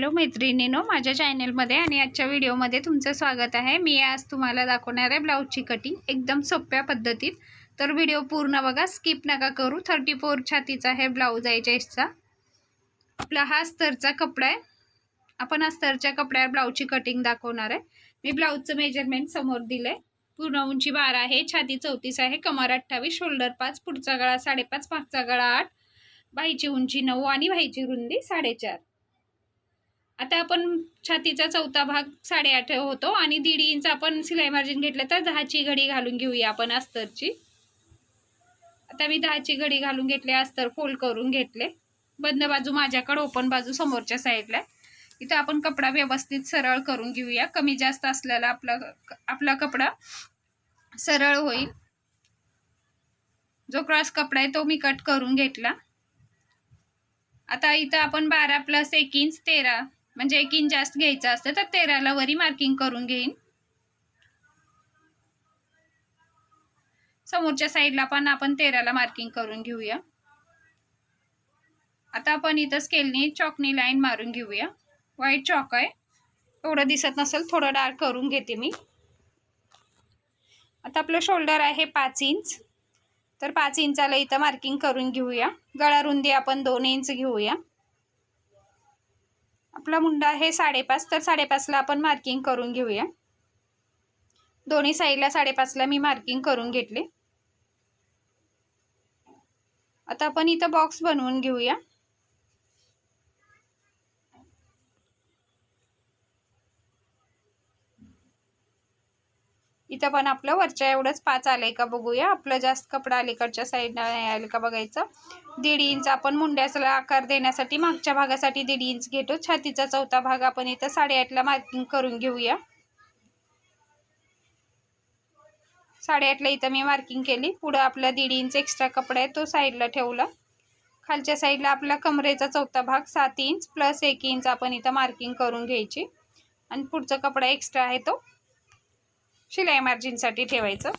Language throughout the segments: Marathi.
हॅलो मैत्रिणीनो माझ्या चॅनेलमध्ये आणि आजच्या व्हिडिओमध्ये तुमचं स्वागत आहे. मी आज तुम्हाला दाखवणार आहे ब्लाऊजची कटिंग एकदम सोप्या पद्धतीत. तर व्हिडिओ पूर्ण बघा स्किप नका करू. थर्टी फोर छातीचा आहे ब्लाऊज आहे चेस्टचा आपला हा अस्तरचा कपडा आहे. आपण अस्तरच्या कपड्यावर ब्लाऊजची कटिंग दाखवणार आहे. मी ब्लाऊजचं मेजरमेंट समोर दिलं आहे पूर्ण उंची बारा आहे छाती चौतीस आहे कमर अठ्ठावीस शोल्डर पाच पुढचा गळा साडेपाच मागचा गळा आठ बाईची उंची नऊ आणि बाईची रुंदी साडेचार. आता आपण छातीचा चौथा भाग साडेआठ होतो आणि दीड इंच आपण सिलाई मार्जिन घेतलं तर दहाची घडी घालून घेऊया आपण अस्तरची. आता मी दहाची घडी घालून घेतले अस्तर फोल्ड करून घेतले. बंद बाजू माझ्याकडे ओपन बाजू समोरच्या साईडला इथं आपण कपडा व्यवस्थित सरळ करून घेऊया. कमी जास्त असलेला आपला आपला कपडा सरळ होईल. जो क्रॉस कपडा आहे तो मी कट करून घेतला. आता इथं आपण बारा प्लस एक इंच तेरा म्हणजे एक इंच जास्त घ्यायचं असतं तर तेराला वरी मार्किंग करून घेईन. समोरच्या साईडला पण आपण तेराला मार्किंग करून घेऊया. आता आपण इथं स्केलनी चॉकनी लाईन मारून घेऊया. व्हाईट चॉक आहे. एवढं दिसत नसेल थोडं डार्क करून घेते मी. आता आपलं शोल्डर आहे पाच इंच तर पाच इंचाला इथं मार्किंग करून घेऊया. गळा रुंदी आपण दोन इंच घेऊया. आपला मुंडा आहे साडेपाच तर साडेपाचला आपण मार्किंग करून घेऊया. दोन्ही साईडला साडेपाचला मी मार्किंग करून घेतले. आता आपण इथं बॉक्स बनवून घेऊया. इथं पण आपलं वरच्या एवढंच पाच आलंय का बघूया. आपलं जास्त कपडा अलीकडच्या साईडनं नाही आलं का बघायचं. दीड इंच आपण मुंड्याचा आकार देण्यासाठी मागच्या भागासाठी दीड इंच घेतो. छातीचा चौथा भाग आपण इथं साडेआठला मार्किंग करून घेऊया. साडेआठला इथं मी मार्किंग केली. पुढं आपला दीड इंच एक्स्ट्रा कपडा आहे तो साईडला ठेवला. खालच्या साईडला आपला कमरेचा चौथा भाग सात इंच प्लस एक इंच आपण इथं मार्किंग करून घ्यायची. आणि पुढचा कपडा एक्स्ट्रा आहे तो. शिलाई मार्जिनसाठी ठेवायचं.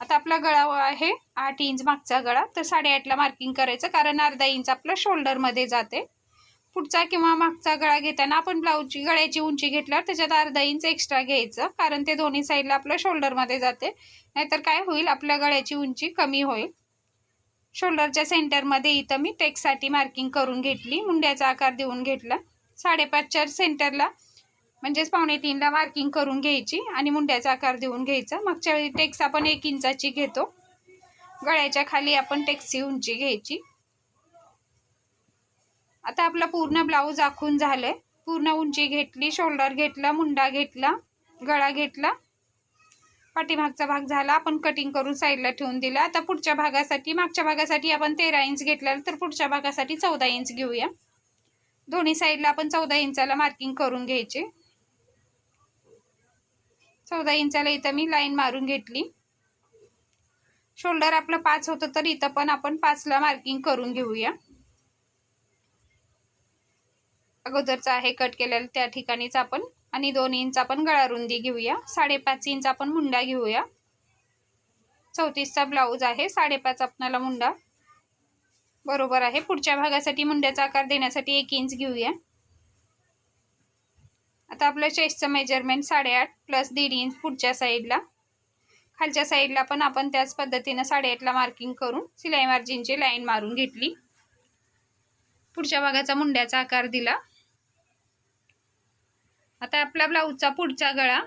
आता आपला गळा आहे आठ इंच मागचा गळा तर साडेआठला मार्किंग करायचं कारण अर्धा इंच आपलं शोल्डरमध्ये जाते. पुढचा किंवा मागचा गळा घेताना आपण ब्लाऊजची गळ्याची उंची घेतल्यावर त्याच्यात अर्धा इंच एक्स्ट्रा घ्यायचं कारण ते दोन्ही साईडला आपलं शोल्डरमध्ये जाते. नाहीतर काय होईल आपल्या गळ्याची उंची कमी होईल. शोल्डरच्या सेंटरमध्ये इथं मी टेक्ससाठी मार्किंग करून घेतली मुंड्याचा आकार देऊन घेतला. साडेपाचच्या सेंटरला म्हणजेच पावणे तीनला मार्किंग करून घ्यायची आणि मुंड्याचा आकार देऊन घ्यायचा. मागच्या वेळी टेक्स आपण एक इंचाची घेतो. गळ्याच्या खाली आपण टेक्सची उंची घ्यायची. आता आपला पूर्ण ब्लाऊज आखून झालंय. पूर्ण उंची घेतली शोल्डर घेतला मुंडा घेतला गळा घेतला. पाठीमागचा भाग झाला आपण कटिंग करून साईडला ठेवून दिला. आता पुढच्या भागासाठी मागच्या भागासाठी आपण तेरा इंच घेतला तर पुढच्या भागासाठी चौदा इंच घेऊया. दोन्ही साईडला आपण चौदा इंचाला मार्किंग करून घ्यायचे. चौदा इंचाला इथं मी लाईन मारून घेतली. शोल्डर आपलं पाच होतं तर इथं पण आपण पाचला मार्किंग करून घेऊया. अगोदरचा आहे कट केलेलं त्या ठिकाणीच आपण आणि दोन इंच आपण गळा रुंदी घेऊया. साडेपाच इंच आपण मुंडा घेऊया. चौतीसचा ब्लाऊज आहे साडेपाच आपणाला मुंडा. बरोबर आहे. पुढच्या भागासाठी मुंड्याचा आकार देण्यासाठी एक इंच घेऊया. आता आपलं चेस्टचं मेजरमेंट साडेआठ प्लस दीड इंच पुढच्या साईडला खालच्या साईडला पण आपण त्याच पद्धतीनं साडेआठला मार्किंग करून सिलाई मार्जिनची लाईन मारून घेतली. पुढच्या भागाचा मुंड्याचा आकार दिला. आता आपला ब्लाऊजचा पुढचा गळा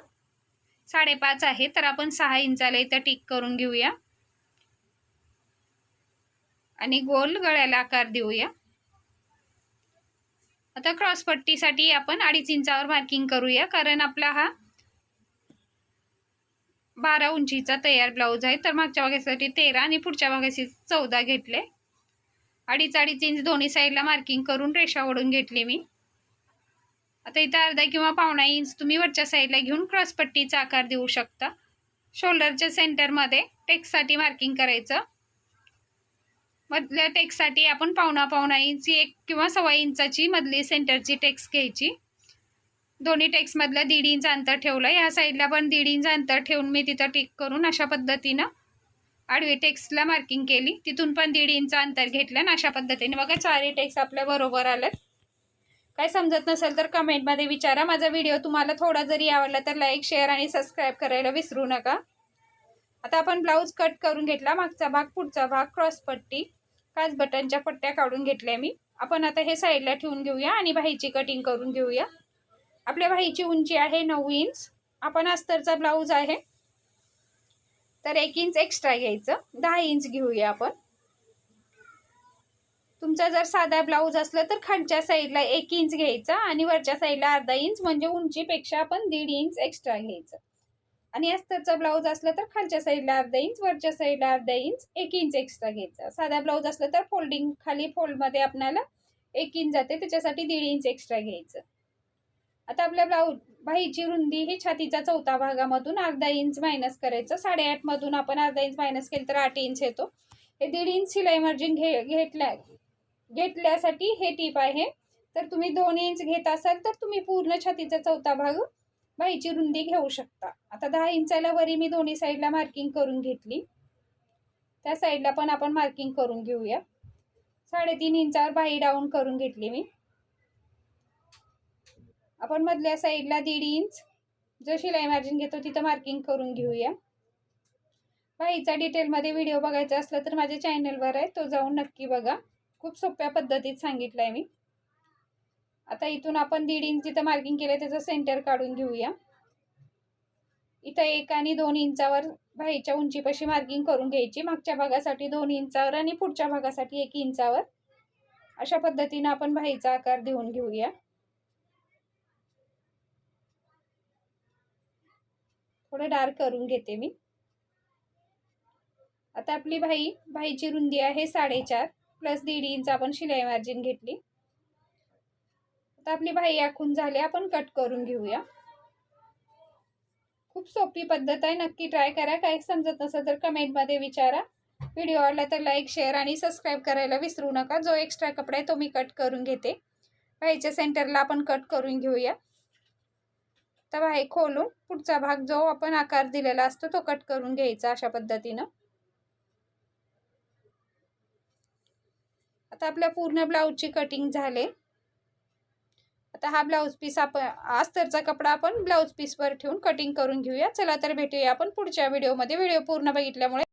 साडेपाच आहे तर आपण सहा इंचाला इथं टिक करून घेऊया. आणि गोल गळ्याला आकार देऊया. आता क्रॉसपट्टीसाठी आपण अडीच इंचावर मार्किंग करूया कारण आपला हा बारा उंचीचा तयार ब्लाऊज आहे. तर मागच्या भागासाठी तेरा आणि पुढच्या भागासाठी चौदा घेतले. अडीच अडीच इंच दोन्ही साईडला मार्किंग करून रेषा ओढून घेतली मी. आता इथं अर्धा किंवा पावणा इंच तुम्ही वरच्या साईडला घेऊन क्रॉसपट्टीचा आकार देऊ शकता. शोल्डरच्या सेंटरमध्ये टेक्ससाठी मार्किंग करायचं. मधल्या टेक्ससाठी आपण पावणा पावणा इंच एक किंवा सव्वा इंचाची मधली सेंटरची टेक्स घ्यायची. दोन्ही टेक्समधलं दीड इंच अंतर ठेवलं. ह्या साईडला पण दीड इंच अंतर ठेवून मी तिथं टिक करून अशा पद्धतीनं आडवी टेक्सला मार्किंग केली. तिथून पण दीड इंच अंतर घेतलं आणि अशा पद्धतीने. बघा चारही टेक्स आपल्या बरोबर आलं काय समजत नसेल तर कमेंटमध्ये विचारा. माझा व्हिडिओ तुम्हाला थोडा जरी आवडला तर लाईक शेअर आणि सबस्क्राईब करायला विसरू नका. आता आपण ब्लाऊज कट करून घेतला. मागचा भाग पुढचा भाग क्रॉसपट्टी. काच बटनच्या पट्ट्या काढून घेतल्या मी. आपण आता हे साईडला ठेवून घेऊया आणि भाईची कटिंग करून घेऊया. आपल्या भाईची उंची आहे नऊ इंच आपण अस्तरचा ब्लाऊज आहे. तर एक इंच एक्स्ट्रा घ्यायचं. दहा इंच घेऊया आपण. तुमचा जर साधा ब्लाऊज असला तर खालच्या साईडला एक इंच घ्यायचा आणि वरच्या साईडला अर्धा इंच म्हणजे उंचीपेक्षा आपण दीड इंच एक्स्ट्रा घ्यायचं. आणि अस्तरचा ब्लाऊज असला तर खालच्या साईडला अर्धा इंच वरच्या साईडला अर्धा इंच एक इंच एक्स्ट्रा घ्यायचा. साधा ब्लाऊज असला तर फोल्डिंग खाली फोल्डमध्ये आपल्याला एक इंच जाते त्याच्यासाठी दीड इंच एक्स्ट्रा घ्यायचं. आता आपल्या ब्लाऊज बाहीची रुंदी ही छातीच्या चौथा भागामधून अर्धा इंच मायनस करायचं. साडेआठमधून आपण अर्धा इंच मायनस केलं तर आठ इंच येतो. हे दीड इंच शिलाई मार्जिन घे घेतल्या घेतल्यासाठी हे टीप आहे. तर तुम्ही दोन इंच घेत असाल तर तुम्ही पूर्ण छातीचा चौथा भाग बाहीची रुंदी घेऊ शकता. आता दहा इंचाला वरी मी दोन्ही साईडला मार्किंग करून घेतली. त्या साईडला पण आपण मार्किंग करून घेऊया. साडेतीन इंचावर बाही डाऊन करून घेतली मी. आपण मधल्या साईडला दीड इंच जो शिलाई मार्जिन घेतो तिथं मार्किंग करून घेऊया. बाईचा डिटेलमध्ये व्हिडिओ बघायचा असला तर माझ्या चॅनलवर आहे. तो जाऊन नक्की बघा. खूप सोप्या पद्धतीत सांगितलं आहे मी. आता इथून आपण दीड इंच जिथं मार्किंग केलं त्याचं सेंटर काढून घेऊया. इथं एक आणि दोन इंचावर बाहेरच्या उंचीपाशी मार्किंग करून घ्यायची. मागच्या भागासाठी दोन इंचावर आणि पुढच्या भागासाठी एक इंचावर. अशा पद्धतीनं आपण बाईचा आकार देऊन घेऊया. थोडं डार्क करून घेते मी. आता आपली भाई भाईची रुंदी आहे साडेचार प्लस दीड इंच आपण शिलाई मार्जिन घेतली. आता आपली भाई आखून झाली आपण कट करून घेऊया. खूप सोपी पद्धत आहे नक्की ट्राय करा. काय समजत नसेल तर कमेंटमध्ये विचारा. व्हिडिओ आवडला तर लाईक शेअर आणि सबस्क्राईब करायला विसरू नका. जो एक्स्ट्रा कपडा आहे तो मी कट करून घेते. बाईच्या सेंटरला आपण कट करून घेऊया. तर भाई खोलून पुढचा भाग जो आपण आकार दिलेला असतो तो कट करून घ्यायचा अशा पद्धतीनं. आता आपल्या पूर्ण ब्लाऊजची कटिंग झाले. आता हा ब्लाऊज पीस आपण अस्तरचा कपडा आपण ब्लाऊज पीसवर ठेवून कटिंग करून घेऊया. चला तर भेटूया आपण पुढच्या व्हिडिओमध्ये व्हिडिओ पूर्ण बघितल्यामुळे